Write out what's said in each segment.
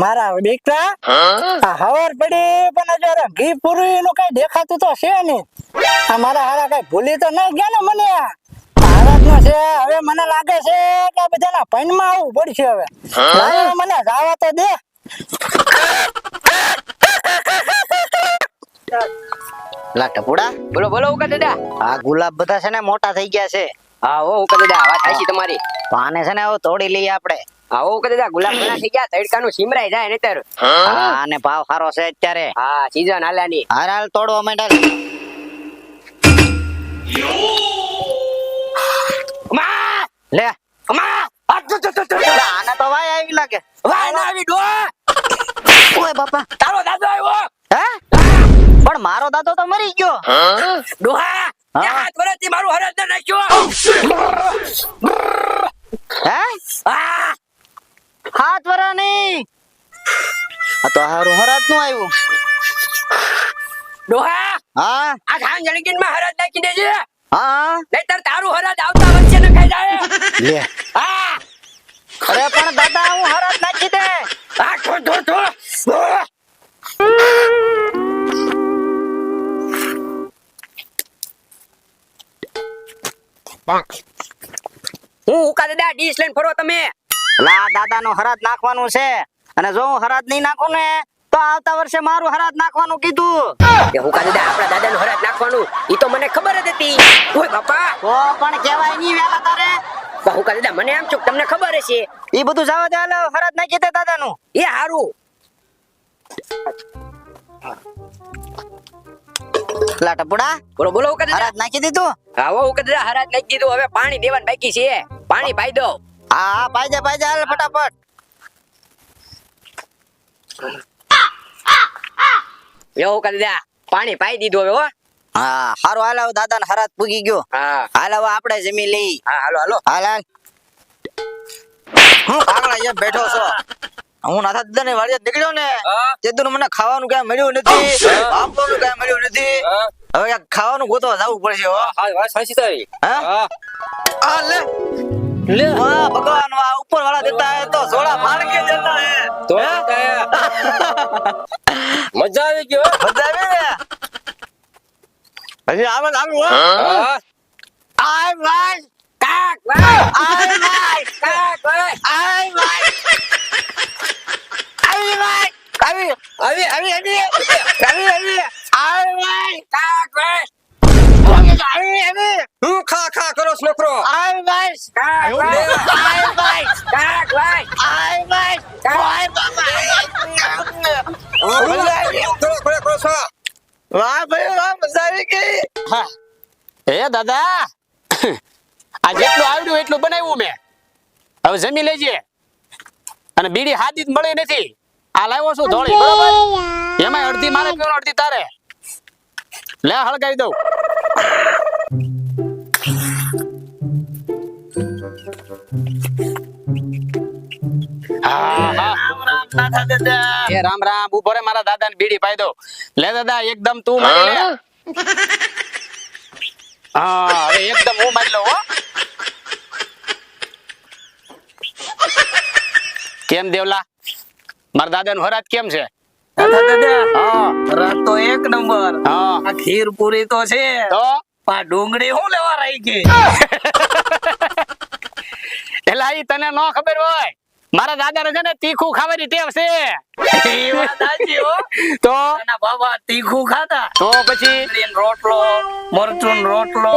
મારા દીકરા આ હવાર પડી પણ અત્યારે ઘી પૂરી નું કઈ દેખાતું તો છે નહીં. આ મારા હારા કઈ ભૂલી તો નહીં ગયા ને મને ભારત નો છે હવે મને લાગે છે કે બધાના પૈનમાં આવવું પડશે હવે. મને જાવા તો દે. લા ટપુડા. બોલો બોલો ઉકા દાદા. આ ગુલાબ બધા છે ને મોટા થઈ ગયા છે. હા હો ઉકા દાદા વાત થાય છે તમારી. પાને છે ને તોડી લઈએ આપણે. હા હો ઉકા ગુલાબ ઘણા થઈ ગયા તડકાનું સિમરાઈ જાય નહીતર. હા, અને ભાવ સારો છે અત્યારે. હા સીઝન હાલ્યાની હાલ હાલ તોડવા માંડ્યા માં લે. માં આ તો વાય આવી લાગે. વાય ના આવી ડો ઓય બાપા. તારો દાદો આવ્યો. હે? પણ મારો દાદો તો મરી ગયો. ડોહા. હાથ વરસથી મારું હરજ ના નાખ્યો હે આ હાથ વરાની આ તો હારું હરાતનું આવ્યું. ડોહા! હા? આ ખાન જણકીનમાં હરજ નાખી દેજે. હા? નહીતર તારું હરજ આવતા વર્ષે ખાઈ જાય. લે. હા. અરે પણ દાદા હું હરાત નાખી દે. આ થો થો થો હું ઉકા દાદા ડીશ લઈને ફરો તમે. લા દાદા નો હરાત નાખવાનું છે. અને જો હું હરાત નહીં નાખું ને તો આવતા વર્ષે મારું હરાત નાખવાનું કીધું. કે હું કાલે આપણા દાદા નું હરાજ નાખવાનું ઈ તો મને ખબર જ હતી. ઓય બાપા. ઓ પણ કેવાય નહીં વેલા તારે. હું દાદા મને આમ છું તમને ખબર હશે. ઈ બધું જવા દે હાલો હરાજ નાખી દે દાદા નું એ હારું. લા ટપુડા બોલો બોલો ઉકા દાદા હરાત નાખી દીધું? હા હો ઉકા હરાજ નાખી દીધું. હવે પાણી દેવાનું બાકી છે. પાણી પાઈ દો. હા પાઈ હાલ ફટાફટ. યો કરી પાણી પાઈ દીધું હવે હો. હા હારું હાલ દાદા ને હરાત પૂગી ગયો. હા. હાલ આપણે જમી લઈ. હા હાલો હાલો. હાલ હાલ. હું કાગડા જેમ બેઠો છો? હું નાથા દાદા ને વાડીએ નીકળ્યો ને. તે દી મને ખાવાનું કઈ મળ્યું નથી. આપવાનું કઈ મળ્યું નથી. હવે ખાવાનું ગોતવા જવું પડશે હા. હા સાચી તારી. હા? આ લે. લે. વાહ ભગવાન વાહ ઉપર વાળા દેતા હે તો સોડા ફાડ કે દેતા હે. તો? મજા આવી ગયો મજા આવી ને? હજી આવે હા. આય ભાઈ કાક આય ભાઈ કાક આય ભાઈ. આવી ભાઈ આવી આવી આવી આવી. આવી આવી. આય ભાઈ કાક ભાઈ. આવી આવી હું ખા ખા કરો છો નકરો આય ભાઈ આય ભાઈ કાક ભાઈ આય ભાઈ આય બાબા વાહ ભાઈ વાહ મજા આવી ગઈ હા એ દાદા, આ જેટલું આવડ્યું એટલું બનાવ્યું મેં. હવે જમી લેજે. અને બીડી હાદી જ મળી નથી. આ લાવ્યો છું ધોળી, બરોબર? એમાં અડધી મારે પીવાનું, અડધી તારે. લે, હળગાવી દઉં. એ રામ રામ ઊભો રે મારા દાદા ને બીડી પાઈ દો. લે દાદા એકદમ તું મારી લે. હા? હવે એકદમ હું મારી લઉં હો. કેમ દેવલા? મારા દાદા નું હરાજ કેમ છે? દાદા દાદા તો એક નંબર. આ ખીર પૂરી તો છે. તો? આ ડુંગળી હું લેવા રહી એલા ઈ તને નો ખબર હોય. મારા દાદા છે ને તીખું ખાવાની ટેવ છે. તો? બાબા તીખું ખાતા તો પછી? રોટલો મરચું રોટલો.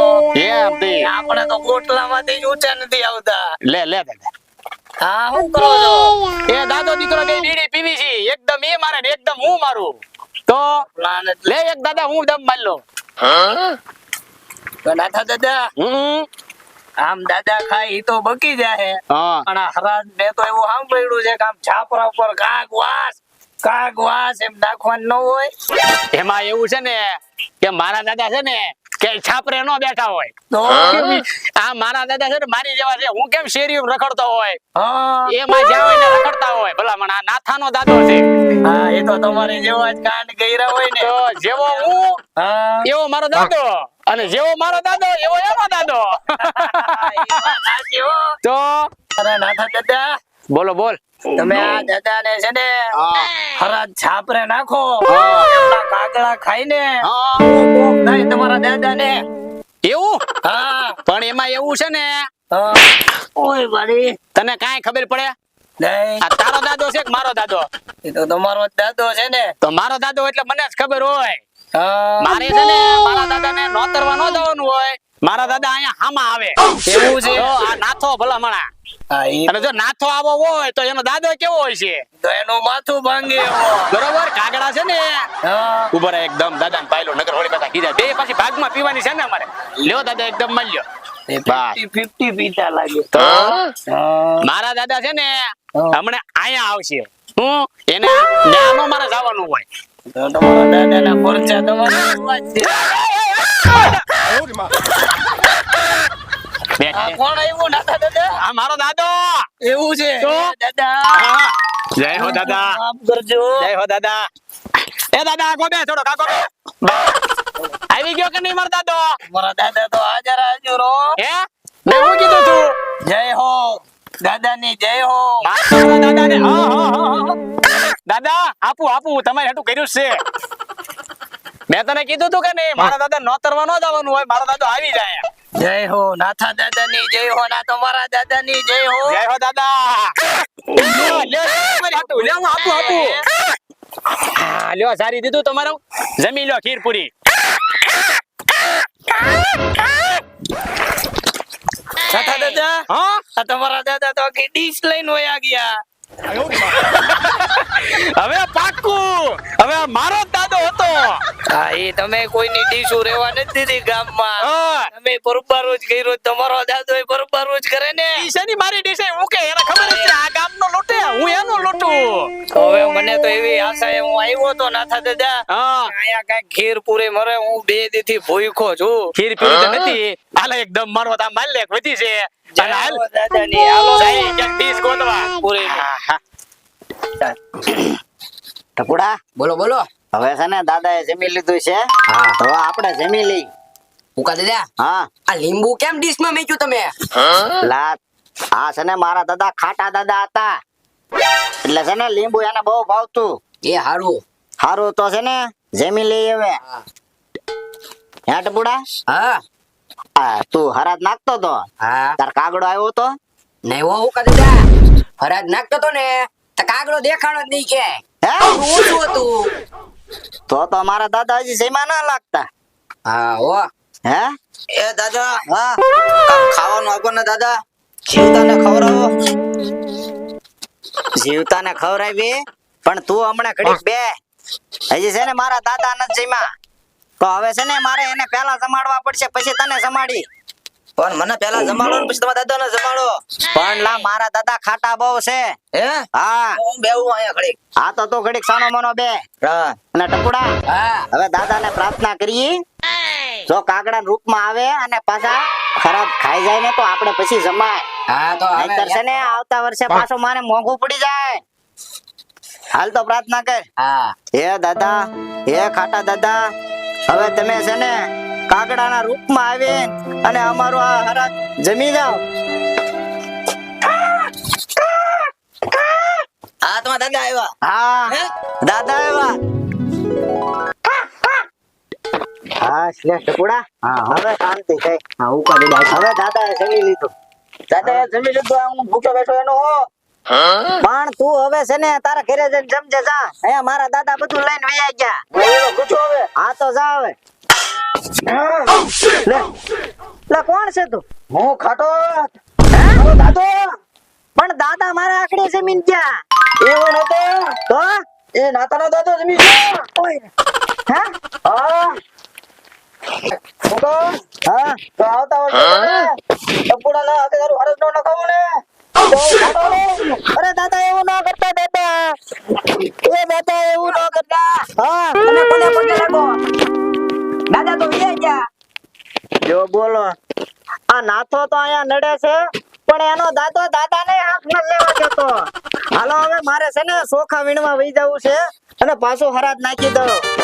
આપણે તો ગોટલામાંથી જ ઊંચા નથી આવતા. લે લે દાદા. હા શું કરો છો? એ દાદો દીકરો બે બીડી પીવી છે? એકદમ એ મારે ને એકદમ હું મારું. તો લે એક દાદા હું દમ મારી લઉં. નાથા દાદા હમ. આમ દાદા ખાય ઈ તો બકી જાય હે. પણ આ હરાજ મેં તો એવું સાંભળ્યું છે કે આમ છાપરા ઉપર કાગ વાસ કાગ વાસ એમ નાખવાનું ન હોય. એમાં એવું છે ને કે મારા દાદા છે ને કે છાપરે નો બેઠા હોય. આ મારા દાદા છે મારી જેવા છે. હું કેમ શેરી રખડતો હોય? જ્યાં હોય ને રખડતા હોય. ભલા મને આ નાથાનો દાદો છે. હા એ તો તમારે જેવો જ કાંડ ગયરા હોય ને. જેવો હું એવો મારો દાદો. અને જેવો મારો દાદો એવો એવો દાદો. એ. તો નાથા દાદા બોલો બોલ. તમે આ દાદાને છે ને હરા છાપરે નાખો. કાગડા ખાઈ ને થાય તમારા દાદાને. એવું? હા. પણ એમાં એવું છે ને ઓય વાડી તને કાઈ ખબર પડે? નહીં. આ તારો દાદો છે કે મારો દાદો? એ તો તમારો દાદો છે ને. તો મારો દાદો એટલે મને જ ખબર હોય. મારે છે ને મારા દાદાને નોતરવા ન જવાનું હોય. મારા દાદા અહીંયા હામાં આવે એવું છે? આ નાથો ભલામણા અને જો નાથો આવો હોય તો એનો દાદો કેવો હોય છે તો એનું માથું ભાંગે. બરોબર કાગડા છે ને હા એકદમ દાદા પાયલો નગર હોળી પાછા કીધા બે પાછી ભાગમાં પીવાની છે ને અમારે લ્યો દાદા એકદમ માલ્યો એ બસ. 50 50 પીતા લાગે તો હા મારા દાદા છે ને. હમણાં અહીંયા આવશે હું એને નાનો મારે જવાનું હોય તો તમારા દાદાના પરચા તમારા એવા જ છે. બેઠ, આ બેઠ. કોણ આવ્યું? નાથા દાદા? આ મારો દાદો! એવું છે. દાદા. જય હો દાદા. માફ કરજો. જય હો દાદા. એ દાદા આગો બે થોડો કાકો. આવી ગયો કે નહીં મારો દાદો? મારો દાદા તો હાજર હાજર રો હે? મેં હું કીધું તું? જય હો દાદાની જય હો. હા, હા, હા, હા. દાદા આપું આપું તમારે હેઠું કર્યું છે. મેં તને કીધું તું કે નહીં? મારા દાદા નોતરવા ન જવાનું હોય મારા દાદા આવી જાય જય હો નાથા દાદાની જય હો ના તો દાદા ની જય હો. જય હો દાદા. લ્યો, લ્યો, તમારી હાટું. લ્યો, હું આપું આપું. લ્યો સારી દીધું તમારું. જમી લ્યો ખીર પૂરી દાદા હા? તમારા દાદા તો આખી ડીશ લઈને વયા ગયા. હવે પાક્કું. હવે મારો દાદો હતો. હા એ તમે કોઈની ડીશો રેવા નથી દીધી ગામમાં. તમે બરોબર જ કર્યું તમારો દાદો એ બરોબર જ કરે ને. ઈ શેની મારી ડીશે હું કે એને ખબર છે આ ગામનો લોટે હું એનો લૂંટું. હવે મને તો એવી આશા હું આવ્યો તો નાથા દાદા અહીંયા કઈ ખીર પૂરી મરે હું બે દી થી ભૂખો છું. ખીર પીવી તો નથી. હાલ એકદમ મારો તા માલ લેક વધી છે. હાલ દાદાની હાલો. સાહેબ ડીશ ગોતવા પૂરી. હા. બોલો બોલો. હવે છે ને દાદાએ જમી લીધું છે. હા. હવે આપણે જમી લઈ. ઉકા દાદા હા. આ લીંબુ કેમ ડીશમાં મેચ્યું તમે? લા આ છે ને મારા દાદા ખાટા દાદા હતા. એટલે છે ને લીંબુ એને બહુ ભાવતું. એ હારું. હારું તો છે ને જમી લઈ હવે. હા. હે હા. તું હરાજ નાખતો તો? હા. તાર કાગડો આવ્યો તો? નહીં હો ઉકા દાદા. હરાજ નાખતો તો ને તો કાગડો દેખાણો જ નહીં કે. હે? ઓછું હતું. તો તો મારા દાદા હજી સેમાં ના લાગતા. હા હો. હે? એ દાદા હા. ખાવાનું આપો ને દાદા. જીવતાને ખવડાવો. જીવતાને ખવડાવી? પણ તું હમણાં ઘડીક બે. હજી છે ને મારા દાદા નથી જમ્યા તો હવે છે ને મારે એને પહેલા સમાડવા પડશે પછી તને જમાડી પણ મને પેલા જમાડો ને પછી તમારા દાદાને જમાડો. પણ લા મારા દાદા ખાટા બહુ છે. હે? હા. હું બેહું અહીંયા ઘડીક. આ તો તું ઘડીક સાનો મનો બે. અને ટકુડા. હવે દાદા ને પ્રાર્થના કરીએ. જો કાગડા રૂપમાં આવે અને પાછા ખરાબ ખાઈ જાય ને તો આપણે પછી જમાય. હા તો હવે છે ને આવતા વર્ષે પાછું મારે મોંઘું પડી જાય. હાલ તો પ્રાર્થના કર. હા. હે દાદા હે ખાટા દાદા. હવે તમે છે ને કાગડાના રૂપમાં આવે અને અમારું આ હરાક જમી જાઓ હા તમારા દાદા આવ્યા. હા. દાદા આવ્યા. હા શ્રેષ્ઠ ટુકડા. હા હવે શાંતિ થઈ. હા ઉકા દાદા હવે દાદાએ જમી લીધું. દાદાએ જમી લીધું હું ભૂખે બેઠો એનો પણ તું હવે છે ને તારા ઘરે જઈને જમજે જા. અહીંયા મારા દાદા બધું લઈને વૈયા ગયા. હવે? હા તો જા હવે. લે. લે કોણ છે તું? હું ખાટો. દાદો. પણ દાદા મારા આકડે જમીન ગયા. એવો નતો? તો? એ નાતાનો દાદો જમી ઓય. હે? હા. મોટો હા. તો આવતા વર્ષે ટપુડા ના હાથે તારું હરજ નો નખાવું ને? તો ખાટો રે. અરે દાદા એવું ના કરતા દાદા. એ દાદા એવું ના કરતા. હા તમે કોને પગે લાગો? દાદા તો વિયા ગયા. જો બોલો. આ નાથો તો અહીંયા નડે છે, પણ એનો દાદો દાદાને હાથ ન લેવા જતો હાલો, હવે મારે છે ને સોખા વીણવા વહી જવું છે અને પાછું હરાજ નાખી દઉં.